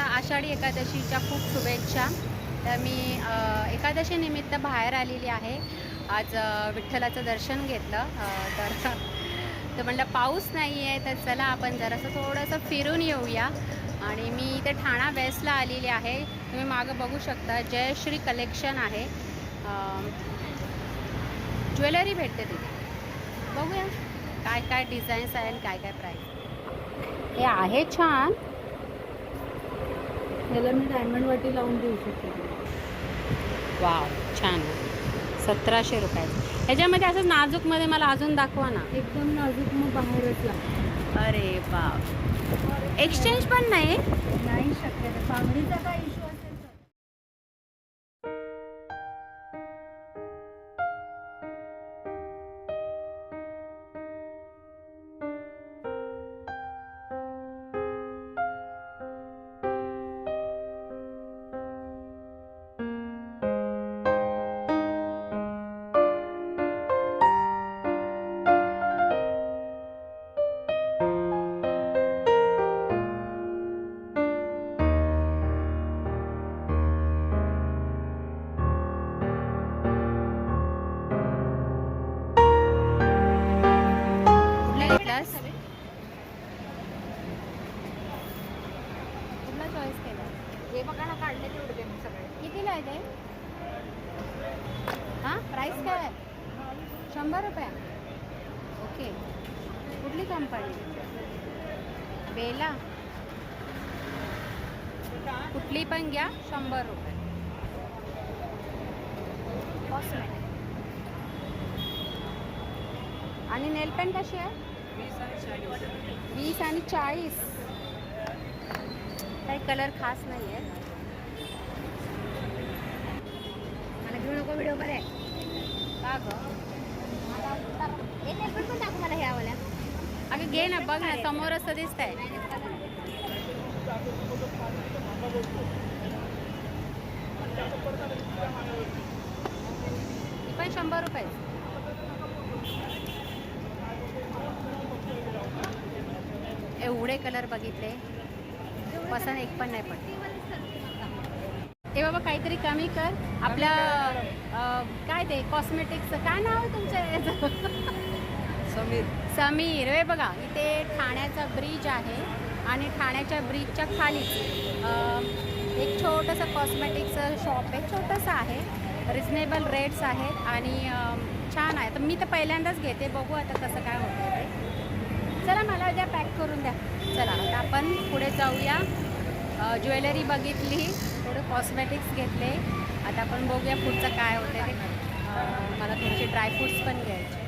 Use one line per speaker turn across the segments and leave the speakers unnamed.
आषाढी एकादशीच्या खूप शुभेच्छा. तर मी एकादशीनिमित्त बाहेर आलेली आहे. आज विठ्ठलाचं दर्शन घेतलं. अ, तर तर म्हणलं पाऊस नाही आहे तर चला आपण जरासं थोडंसं फिरून येऊया. आणि मी इथे ठाणा वेस्टला आलेली आहे. तुम्ही मागं बघू शकता जयश्री कलेक्शन आहे. ज्वेलरी भेटते तिथे. बघूया काय काय डिझाईन्स आहे आणि काय काय प्राईस हे आहे छान.
याला मी डायमंड वाटी लावून देऊ शकते.
वाव छान. सतराशे रुपयाचं ह्याच्यामध्ये असं नाजूकमध्ये मला अजून दाखवा ना.
एकदम नाजूक मग बाहेरच लागतं
अरे बाप. एक्सचेंज पण नाही?
नाही शक्य बांगडीचा काय
घेतलास कुठला चॉईस केला.
हे बघा ना काढले तेवढे मी सगळे.
कितीला आहे ते? हां? प्राईस काय आहे? शंभर रुपये. ओके. कुठली कंपनी बेला. कुठली पण घ्या शंभर रुपये. आणि नेल पेंट कशी आहे? वीस आणि चाळीस. काही कलर खास नाही आहे
मला घेऊ नको व्हिडिओ बरे
का गं?
पण टाकू मला ह्या वाल्या
अगं घे ना बघ ना समोरच तर दिसत आहे पण शंभर रुपये. एवढे कलर बघितले. पसंत एक पण नाही पडले ते बाबा काहीतरी कमी कर. आपल्या काय ते कॉस्मेटिक्सचं काय नाव तुमच्या याचं?
समीर.
समीर. हे बघा इथे ठाण्याचा ब्रिज आहे आणि ठाण्याच्या ब्रिजच्या खाली एक छोटंसं कॉस्मेटिकचं शॉप आहे. छोटंसं आहे. रिजनेबल रेट्स आहेत आणि छान आहे. तर मी तर पहिल्यांदाच घेते. बघू आता कसं काय होतं ते चला मला द्या पॅक करून द्या. चला आता आपण पुढे जाऊया. ज्वेलरी बघितली थोडं कॉस्मेटिक्स घेतले. आता आपण बघूया पुढचं काय होतं ते. मला थोडेसे ड्रायफ्रूट्स पण घ्यायचे.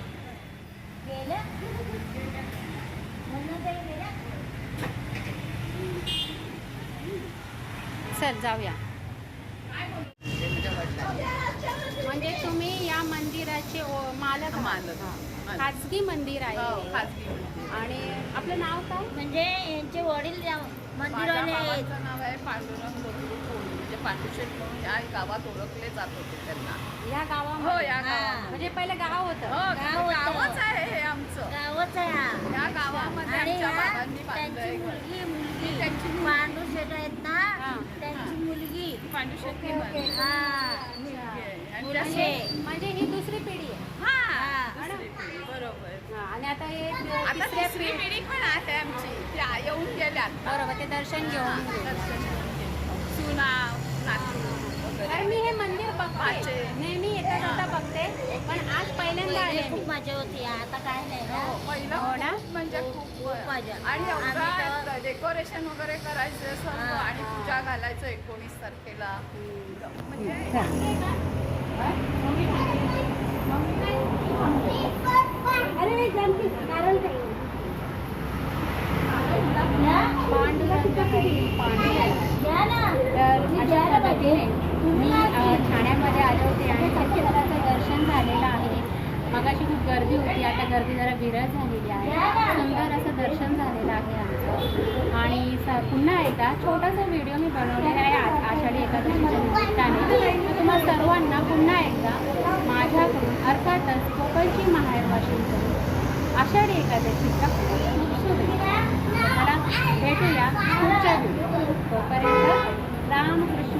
चल जाऊया. म्हणजे तुम्ही या मंदिराचे मालक.
मालक.
हां. खाजगी मंदिर
हो,
आहे
खाजगी मंदिर.
आणि आपलं नाव काय
म्हणजे यांचे वडील
भावाचं नाव आहे पांडुरंग म्हणजे पांडुशेठ म्हणून या गावात ओळखले जात होते त्यांना
या
हो
गावामध्ये
या
हा.
गावात
म्हणजे पहिलं गाव होतं
हो
गाव होतं.
गावच आहे हे आमचं
गावच आहे हा.
या गावामध्ये
आणि
आमच्या
ह्या
बाबांनी बांधलंय
त्यांची
घर.
मुलगी मुलगी
त्यांची मुलगी.
पांडू शेट आहेत ना
हा.
त्यांची मुलगी. हा
आणि
म्हणजे ही दुसरी पिढी आहे
हा, बरोबर.
हा, आणि आता हे
आता
तिसऱ्या
तिसरी
पिढी
पिढी पण आहे आमची. त्या येऊन गेल्यात
बरोबर ते दर्शन घेऊन गेले.
दर्शन घेऊन गेले. सुना नातू
कारण
वगैरे.
मी हे मंदिर बघते.
पाचे.
नेहमी येता जाता बघते. पण आज पहिल्यांदा आले
पहिले
मी.
खूप मजा होती आता काय नाही ना.
हो, पहिलं
हो ना?
खूप म्हणजे खूप
खूप मजा.
आणि
आम्ही
एवढं
तर-
डेकोरेशन वगैरे करायचं सर्व
हा,
आणि
हा.
पूजा घालायचं एकोणीस तारखेला. म्हणजे
मी ठाण्यामध्ये आले होते आणि चिखलदऱ्याचं दर्शन झालेलं आहे. मगाशी खूप गर्दी होती. आता गर्दी जरा विरळ झालेली आहे. सुंदर असं दर्शन झालेलं आहे आमचं. आणि आणि स पुन्हा एकदा छोटासा व्हिडिओ मी बनवलेला आहे आ आषाढी एकादशीच्या तुम्हा सर्वांना पुन्हा एकदा माझ्याकडून अर्थातच कोकणची माहेर वाशिमकडून आषाढी एकादशीच्या खूप शुभेच्छा मला भेटूया पुढच्या व्हिडिओ तोपर्यंत रामकृष्ण